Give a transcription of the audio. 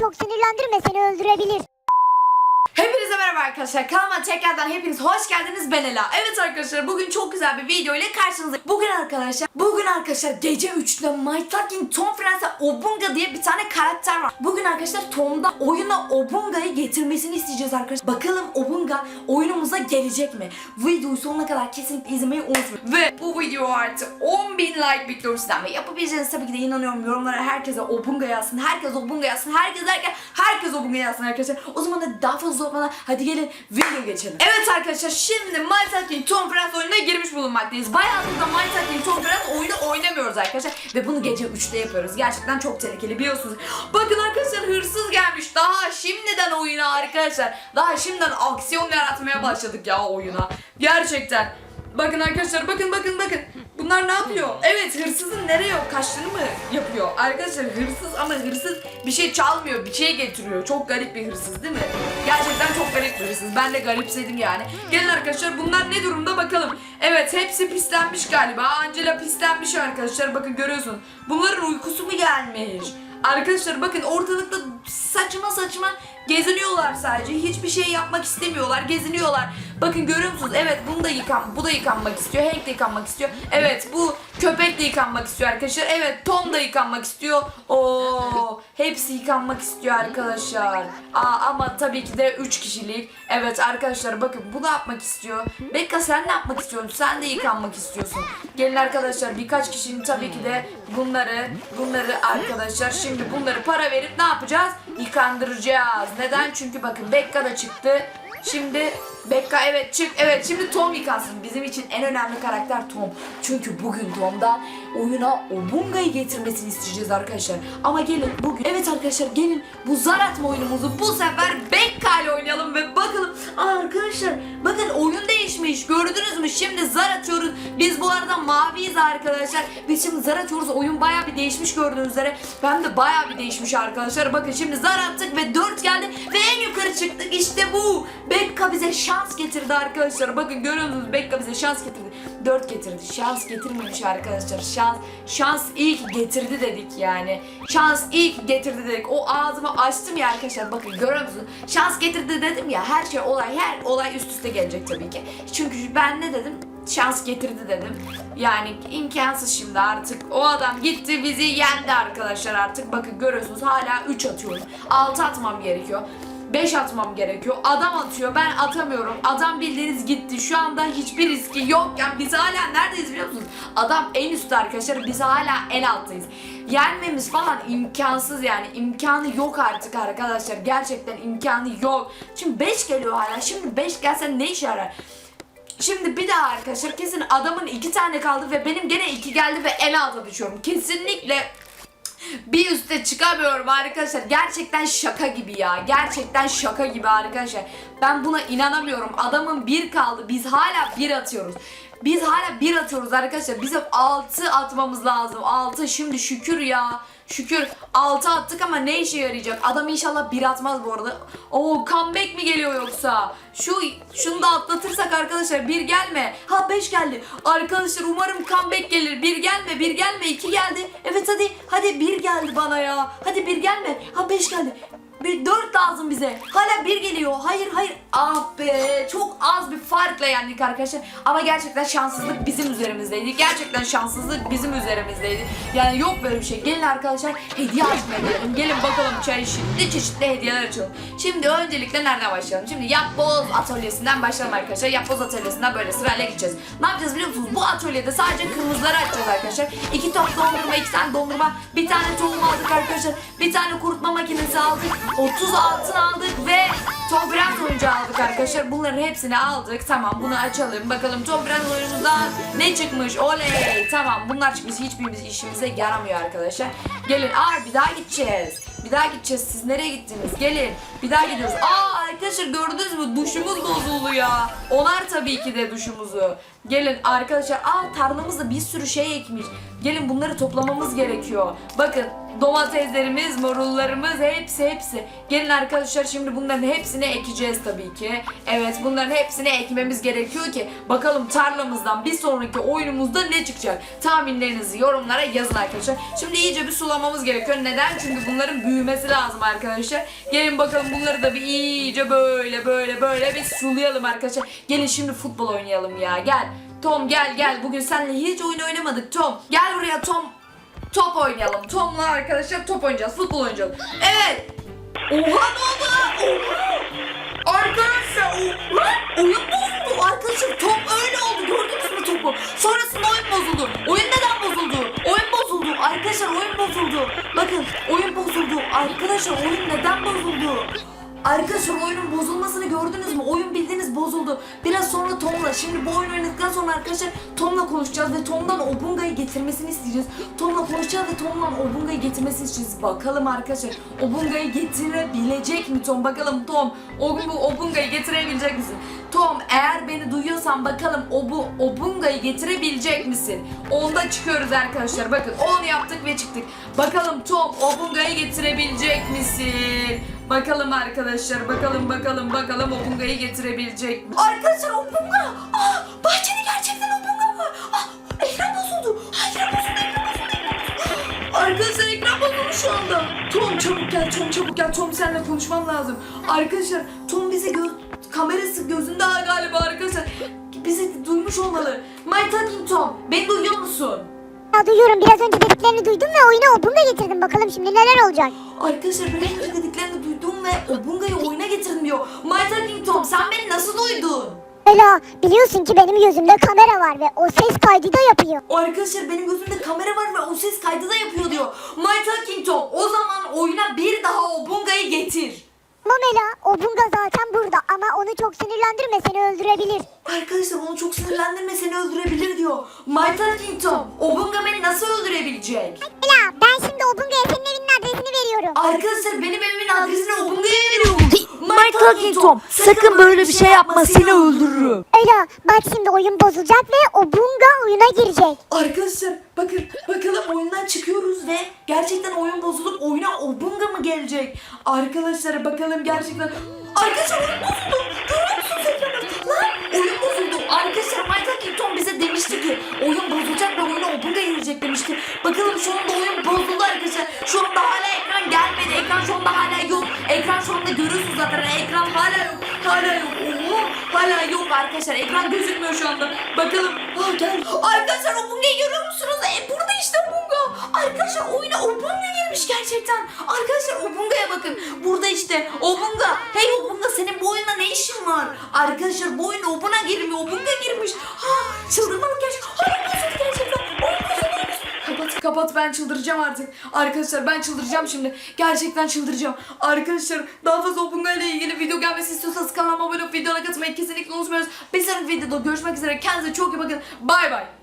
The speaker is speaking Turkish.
çok sinirlendirme seni öldürebilir. Hepinize merhaba arkadaşlar. Kanalıma tekrardan hepiniz hoş geldiniz. Ben Ela. Evet arkadaşlar bugün çok güzel bir video ile karşınızdayım. Bugün arkadaşlar, bugün arkadaşlar gece 3'te My Talking Tom Friends'e Obunga diye bir tane karakter var. Bugün arkadaşlar Tom'da oyuna Obunga'yı getirmesini isteyeceğiz arkadaşlar. Bakalım Obunga oyunumuza gelecek mi? Videoyu sonuna kadar kesinlikle izlemeyi unutmayın. Ve bu video artı 10.000 like bekliyorum sizden ve yapabileceğiniz tabii ki de inanıyorum yorumlara herkese Obunga yazsın. Herkes Obunga yazsın. Herkes derken herkes Obunga yazsın arkadaşlar. O zaman da daha fazla uzatmadan hadi gelin video geçelim. Evet arkadaşlar şimdi My Talking Tom Friends oyununa girmiş bulunmaktayız. Bayağıdır da My Talking Tom Friends oyunu oynamıyoruz arkadaşlar. Ve bunu gece 3'te yapıyoruz. Gerçekten çok tehlikeli biliyorsunuz. Bakın arkadaşlar hırsız gelmiş. Daha şimdiden oyuna arkadaşlar. Daha şimdiden aksiyon yaratmaya başladık ya oyuna. Gerçekten. Bakın arkadaşlar bakın bakın bakın. Bunlar ne yapıyor? Evet hırsızın nereye kaçtığını mı yapıyor? Arkadaşlar hırsız ama hırsız bir şey çalmıyor, bir şey getiriyor. Çok garip bir hırsız değil mi? Gerçekten çok garip bir hırsız. Ben de garipsedim yani. Gelin arkadaşlar bunlar ne durumda bakalım. Evet hepsi pislenmiş galiba. Angela pislenmiş arkadaşlar. Bakın görüyorsun. Bunların uykusu mu gelmiş? Arkadaşlar bakın ortalıkta saçma saçma geziniyorlar sadece. Hiçbir şey yapmak istemiyorlar. Geziniyorlar. Bakın görüyor musunuz? Evet bunu da yıkan, bu da yıkanmak istiyor. Hank de yıkanmak istiyor. Evet bu köpek de yıkanmak istiyor arkadaşlar. Evet Tom da yıkanmak istiyor. Oo hepsi yıkanmak istiyor arkadaşlar. Aa, ama tabii ki de 3 kişilik. Evet arkadaşlar bakın bu da yapmak istiyor. Bekka sen ne yapmak istiyorsun? Sen de yıkanmak istiyorsun. Gelin arkadaşlar birkaç kişinin tabii ki de bunları bunları arkadaşlar şimdi bunları para verip ne yapacağız? Yıkandıracağız. Neden? Çünkü bakın Bekka da çıktı. Şimdi Bekka evet çık. Evet şimdi Tom yıkansın. Bizim için en önemli karakter Tom. Çünkü bugün Tom'dan oyuna Obunga'yı getirmesini isteyeceğiz arkadaşlar. Ama gelin bugün evet arkadaşlar gelin bu zar atma oyunumuzu bu sefer Bekka ile oynayalım ve bakalım. Aa, arkadaşlar bakın oyun değişmiş. Gördünüz mü? Şimdi zar atıyoruz. Biz bu arada maviyiz arkadaşlar. Biz şimdi zar atıyoruz. Oyun bayağı bir değişmiş gördüğünüz üzere. Ben de bayağı bir değişmiş arkadaşlar. Bakın şimdi zar attık ve 4 geldi ve en yukarı çıktık. İşte bu. Bekka bize şans getirdi arkadaşlar. Bakın görüyor musunuz? Bekka bize şans getirdi. 4 getirdi. Şans getirmemiş arkadaşlar. Şans şans ki getirdi dedik yani. Şans ki getirdi dedik. O ağzımı açtım ya arkadaşlar. Bakın görüyor musunuz? Şans getirdi dedim ya. Her şey olay her olay üst üste gelecek tabii ki. Çünkü ben ne dedim? şans getirdi dedim. Yani imkansız şimdi artık. O adam gitti bizi yendi arkadaşlar artık. Bakın görüyorsunuz hala 3 atıyorum. 6 atmam gerekiyor. 5 atmam gerekiyor. Adam atıyor. Ben atamıyorum. Adam bildiğiniz gitti. Şu anda hiçbir riski yok. Yani biz hala neredeyiz biliyor musunuz? Adam en üstte arkadaşlar. Biz hala en alttayız. Yenmemiz falan imkansız yani. imkanı yok artık arkadaşlar. Gerçekten imkanı yok. Şimdi 5 geliyor hala. Şimdi 5 gelse ne işe yarar? Şimdi bir daha arkadaşlar kesin adamın iki tane kaldı ve benim gene iki geldi ve en alta düşüyorum. Kesinlikle bir üste çıkamıyorum arkadaşlar. Gerçekten şaka gibi ya. Gerçekten şaka gibi arkadaşlar. Ben buna inanamıyorum. Adamın bir kaldı. Biz hala bir atıyoruz. Biz hala bir atıyoruz arkadaşlar. Bizim 6 atmamız lazım. 6 şimdi şükür ya. Şükür 6 attık ama ne işe yarayacak? Adam inşallah bir atmaz bu arada. Oo comeback mi geliyor yoksa? Şu şunu da atlatırsak arkadaşlar bir gelme. Ha 5 geldi. Arkadaşlar umarım comeback gelir. Bir gelme, bir gelme, iki geldi. Evet hadi. Hadi bir geldi bana ya. Hadi bir gelme. Ha 5 geldi. Bir 4 lazım bize. Hala bir geliyor. Hayır hayır. Ah be. Çok az bir farkla yendik arkadaşlar. Ama gerçekten şanssızlık bizim üzerimizdeydi. Gerçekten şanssızlık bizim üzerimizdeydi. Yani yok böyle bir şey. Gelin arkadaşlar hediye açmaya gidelim. Gelin bakalım çeşitli çeşitli hediyeler açalım. Şimdi öncelikle nereden başlayalım? Şimdi yapboz atölyesinden başlayalım arkadaşlar. Yapboz atölyesinden böyle sırayla gideceğiz. Ne yapacağız biliyor musunuz? Bu atölyede sadece kırmızıları açacağız arkadaşlar. İki top dondurma, iki tane dondurma, bir tane tohum aldık arkadaşlar. Bir tane kurutma makinesi aldık. 30 altın aldık ve Tom Brand oyuncağı aldık arkadaşlar. Bunların hepsini aldık. Tamam bunu açalım. Bakalım Tom Brand oyunumuzdan ne çıkmış? Oley! Tamam bunlar çıkmış. Hiçbirimiz işimize yaramıyor arkadaşlar. Gelin. Aa bir daha gideceğiz. Bir daha gideceğiz. Siz nereye gittiniz? Gelin. Bir daha gidiyoruz. Aa arkadaşlar gördünüz mü? Duşumuz bozuldu ya. Onar tabii ki de duşumuzu. Gelin arkadaşlar. Aa tarlamızda bir sürü şey ekmiş. Gelin bunları toplamamız gerekiyor. Bakın domateslerimiz, marullarımız hepsi hepsi. Gelin arkadaşlar şimdi bunların hepsini ekeceğiz tabii ki. Evet bunların hepsini ekmemiz gerekiyor ki bakalım tarlamızdan bir sonraki oyunumuzda ne çıkacak? Tahminlerinizi yorumlara yazın arkadaşlar. Şimdi iyice bir sulamamız gerekiyor. Neden? Çünkü bunların büyümesi lazım arkadaşlar. Gelin bakalım bunları da bir iyice böyle böyle böyle bir sulayalım arkadaşlar. Gelin şimdi futbol oynayalım ya. Gel. Tom gel gel. Bugün seninle hiç oyun oynamadık Tom. Gel buraya Tom. Top oynayalım. Tom'la arkadaşlar top oynayacağız. Futbol oynayacağız. Evet. Oha ne oldu lan? Oha. Arkadaşlar o- lan oyun bozuldu. Arkadaşlar top öyle oldu. Gördünüz mü topu? Sonrasında oyun bozuldu. Oyun neden bozuldu? Oyun bozuldu. Arkadaşlar oyun bozuldu. Bakın oyun bozuldu. Arkadaşlar oyun neden bozuldu? Arkadaşlar oyunun bozulmasını gördünüz mü? Oyun bildiğiniz bozuldu. Biraz sonra Tom'la, şimdi bu oyun oynadıktan sonra arkadaşlar Tom'la konuşacağız ve Tom'dan Obunga'yı getirmesini isteyeceğiz. Tom'la konuşacağız ve Tom'dan Obunga'yı getirmesini isteyeceğiz. Bakalım arkadaşlar Obunga'yı getirebilecek mi Tom? Bakalım Tom Obung Obunga'yı getirebilecek misin? Tom eğer beni duyuyorsan bakalım Obu Obunga'yı getirebilecek misin? Onda çıkıyoruz arkadaşlar. Bakın 10 yaptık ve çıktık. Bakalım Tom Obunga'yı getirebilecek misin? Bakalım arkadaşlar bakalım bakalım bakalım Obunga'yı getirebilecek mi? Arkadaşlar Obunga! Aa, bahçede gerçekten Obunga var. Aa, ekran bozuldu. Aa, ekran bozuldu. Ekran. Arkadaşlar ekran bozuldu şu anda. Tom çabuk gel Tom çabuk gel. Tom seninle konuşmam lazım. Arkadaşlar Tom bizi gö kamerası gözünde galiba arkadaşlar. Bizi duymuş olmalı. My talking Tom. Beni duyuyor musun? Ya duyuyorum biraz önce dediklerini duydum ve oyuna Obunga getirdim. Bakalım şimdi neler olacak. Arkadaşlar ben önce dediklerini duydum ve Obunga'yı oyuna getirdim diyor. My talking Tom sen beni nasıl duydun? Ela biliyorsun ki benim gözümde kamera var ve o ses kaydı da yapıyor. Arkadaşlar benim gözümde kamera var ve o ses kaydı da yapıyor diyor. My talking Tom o zaman oyuna bir daha Obunga'yı getir. Tamam Ela Obunga zaten burada ama onu çok sinirlendirme seni öldürebilir. Arkadaşlar onu çok sinirlendirme seni öldürebilir diyor. My talking Tom Obunga beni nasıl öldürebilecek? Ela ben şimdi Obunga'ya senin evinin adresini veriyorum. Arkadaşlar benim evimin adresini Obunga'ya veriyorum. Talking Tom, sakın böyle bir şey yapma, seni öldürürüm. Ela bak şimdi oyun bozulacak ve Obunga oyuna girecek. Arkadaşlar bakın bakalım oyundan çıkıyoruz ve gerçekten oyun bozulup oyuna Obunga mı gelecek? Arkadaşlar bakalım gerçekten Arkadaşlar oyun bozuldu. Görüyor musunuz ekranı? Lan oyun bozuldu. Arkadaşlar Talking Tom bize demişti ki oyun bozulacak ve oyuna Obunga gelecek demişti. Bakalım şu anda oyun bozuldu. Şu anda hala ekran gelmedi. Ekran şu anda hala yok. Ekran şu anda görüyorsunuz zaten. Ekran hala yok. Hala yok. Oo, hala yok arkadaşlar. Ekran gözükmüyor şu anda. Bakalım. Aa, gel. Arkadaşlar Obunga'yı görüyor musunuz? E, burada işte Obunga. Arkadaşlar oyuna Obunga girmiş gerçekten. Arkadaşlar Obunga'ya bakın. Burada işte Obunga. Hey Obunga senin bu oyunda ne işin var? Arkadaşlar bu oyuna Obunga girmiyor. Obunga girmiş. Ha, çıldırmalık Kapat ben çıldıracağım artık. Arkadaşlar ben çıldıracağım şimdi. Gerçekten çıldıracağım. Arkadaşlar daha fazla Obunga ile ilgili video gelmesi istiyorsanız kanalıma abone olup videoya katılmayı kesinlikle unutmuyoruz. Bir sonraki videoda görüşmek üzere. Kendinize çok iyi bakın. Bay bay.